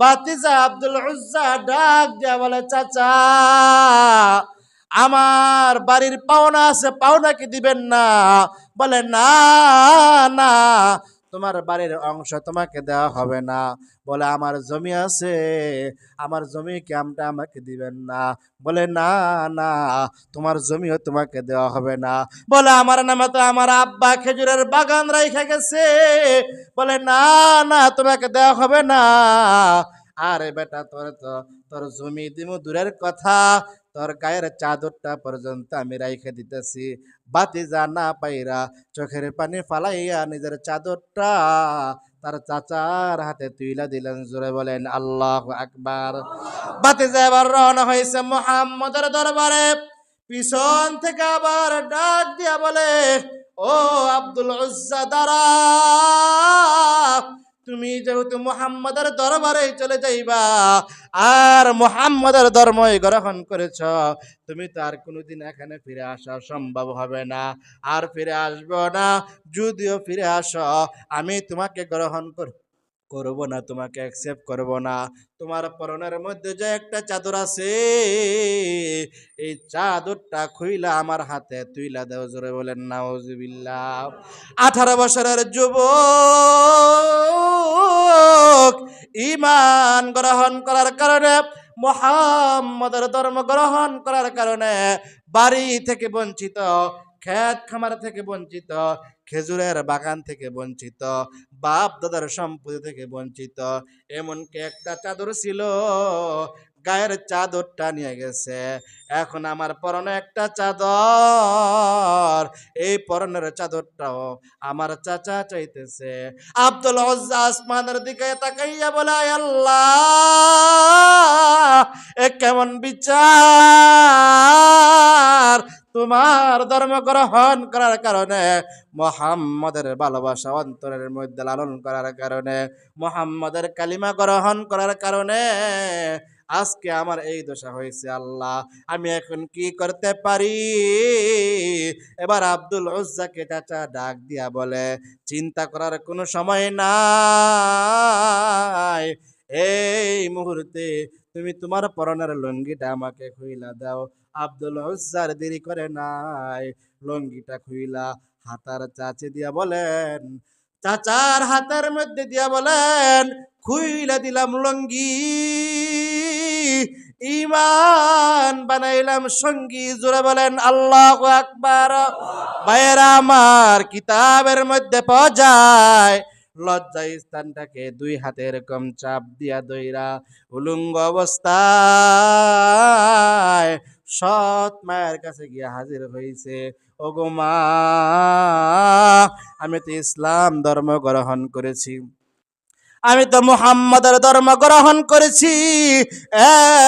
বাতিজা আব্দুল উজ্জা ডাক দিয়া বলে, চাচা, আমার বাড়ির পাওনা আছে, পাওনা কি দিবেন না? বলে, না না তোমার বাড়ির অংশ তোমাকে দেওয়া হবে না। বলে, আমার জমি আছে, আমার জমি ক্যামটা আমাকে দিবেন না? বলে, না না, তোমার জমিও তোমাকে দেওয়া হবে না। বলে, আমার নামে তো আমার আব্বা খেজুরের বাগান রাইখা গেছে। বলে, না না, তোমাকে দেওয়া হবে না। আরে বেটা, তোর তো, তোর জমি দিমু দূরের কথা। তোর গায়ের চাদরটা পর্যন্ত আমি রাইখে দিতেছি। বাতি যা না পাইরা চোখের পানি ফালাইয়া নিজের চাদরটা তার চাচার হাতে তুইলা দিলেন। জোরে বলেন, আল্লাহ আকবার। বাতি যা এবার রওনা হয়েছে মোহাম্মদের দরবারে। পিছন থেকে আবার ডাক দিয়া বলে, ও আব্দুল উজ্জা, দাঁড়া। তুমি যেহেতু মুহাম্মাদের দরবারে চলে যাইবা, আর মুহাম্মাদের ধর্মই গ্রহণ করেছ, তুমি তো আর কোনোদিন এখানে ফিরে আসা সম্ভব হবে না। আর ফিরে আসব না, যদিও ফিরে আসো, আমি তোমাকে গ্রহণ কর, করব না, তোমাকে অ্যাকসেপ্ট করব না। তোমার পরনের মধ্যে যে একটা চাদর আছে এই চাদরটা খুইলা আমার হাতে তুইলা দেও, জোরে বলেন, নাউজুবিল্লাহ। আঠারো বছরের যুব ইমান গ্রহণ করার কারণে, মোহাম্মদের ধর্ম গ্রহণ করার কারণে বাড়ি থেকে বঞ্চিত, ক্ষেত খামার থেকে বঞ্চিত, খেজুরের বাগান থেকে বঞ্চিত বাপ দাদার সম্পত্তি থেকে বঞ্চিত, এমনকি একটা চাদর ছিল গায়ের চাদরটা নিয়ে গেছে। এখন আমার পরনে একটা চাদর। এই পরনের চাদরটাও আমার চাচা চাইতেছে। আব্দুল উজ্জা আসমানের দিকে তাকাইয়া বলে আল্লাহ, এ কেমন বিচার? তোমার ধর্ম গ্রহণ করার কারণে, মোহাম্মদের ভালোবাসা অন্তরের মধ্যে লালন করার কারণে, মোহাম্মদের কালিমা গ্রহণ করার কারণে আজকে আমার এই দশা হয়েছে আল্লাহ। আমি এখন কি করতে পারি? এবার আব্দুল উজ্জাকে চাচা ডাক দিয়া বলে, চিন্তা করার কোনো সময় নাই। এই মুহূর্তে তুমি তোমার পরনের লুঙ্গিটা আমাকে খুইলা দাও। আব্দুল উজ্জার দেরি করে নাই। লুঙ্গিটা খুইলা হাতার চাচে দিয়া বলেন, চাচার হাতের মধ্যে দিয়া বলেন, খুইলা দিলাম লঙ্গি। ইমান বানাইলাম, সঙ্গী জোরে বলেন, আল্লাহ আকবার। ভাইয়েরা, আমার কিতাবের মধ্যে পাওয়া যায় লজ্জা স্থানটাকে দুই হাতে এরকম চাপ দিয়া দইরা উলুঙ্গ অবস্থায় সৎ মায়ের কাছে গিয়ে হাজির হয়েছে ওগো মা, আমি তো ইসলাম ধর্ম গ্রহণ করেছি। আমি তো মুহাম্মাদের ধর্ম গ্রহণ করেছি।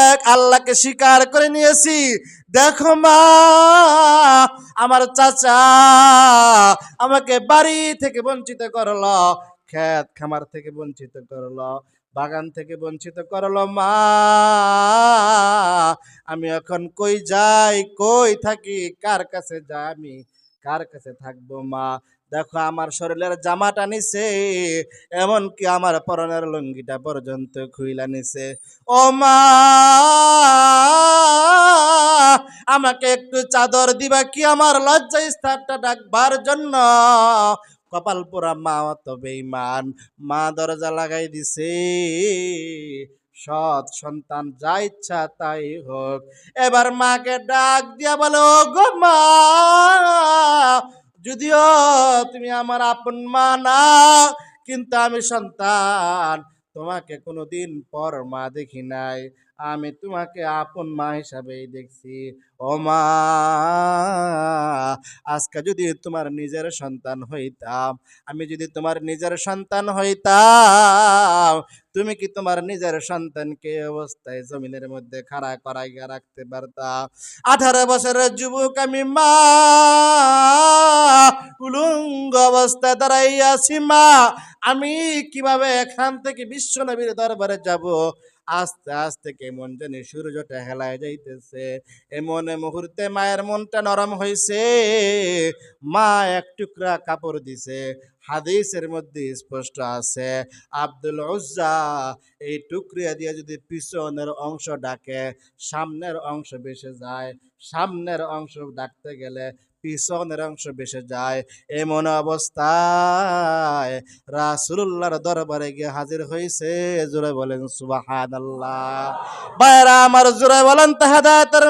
এক আল্লাহকে স্বীকার করে নিয়েছি। দেখো মা, আমার চাচা আমাকে বাড়ি থেকে বঞ্চিত করল, ক্ষেত খামার থেকে বঞ্চিত করল, বাগান থেকে বঞ্চিত করল। মা, আমি এখন কই যাই, কই থাকি, কার কাছে যাই আমি? কার কাছে থাকব মা? দেখো, আমার শরীরের জামাটা নিছে, এমনকি আমার পরনের লুঙ্গিটা পর্যন্ত খুইলা নিছে। ও মা! আমাকে একটু চাদর দিবা কি? আমার লজ্জা স্থানটা ডাকবার জন্য। কপাল পোড়া মা তো বেইমান মা দরজা লাগাই দিছে। সৎ সন্তান যা ইচ্ছা তাই হোক। এবার মাকে ডাক দিয়া বলো গো মা, যদিও তুমি আমার আপন মা না, কিন্তু আমি সন্তান। তোমাকে কোনোদিন পর মা দেখি নাই। আমি তোমাকে আপন মা হিসাবেই দেখছি। ও মা, আজকে যদি তোমার নিজের সন্তান হইতাম, আমি যদি তোমার নিজের সন্তান হইতাম, তুমি কি তোমার নিজের সন্তানকে অবস্থায় জমিনের মধ্যে খাড়া করাইয়া রাখতে পারতাম আঠারো বছরের যুবক আমি মা, উলুঙ্গ অবস্থায় দাঁড়াইয়াছি মা। আমি কীভাবে এখান থেকে বিশ্ব নবীর দরবারে যাব? আস্তে আস্তে কেমন জানি সূর্যটা হেলায় যাইতেছে। এমন মুহূর্তে মায়ের মনটা নরম হয়েছে মা এক টুকরা কাপড় দিছে। হাদিসের মধ্যে স্পষ্ট আছে, আব্দুল উজ্জা, এই টুকরিয়া দিয়ে যদি পিছনের অংশ ডাকে, সামনের অংশ বেসে যায়। সামনের অংশ ডাকতে গেলে পিছনের অংশ বেসে যায়। এমন অবস্থায় রাসুল্লাহর দরবারে গিয়ে হাজির হয়েছে জোরে বলেন সুবাহ আল্লাহ বাইরা আমার জোরে বলেন, তাহাদাতের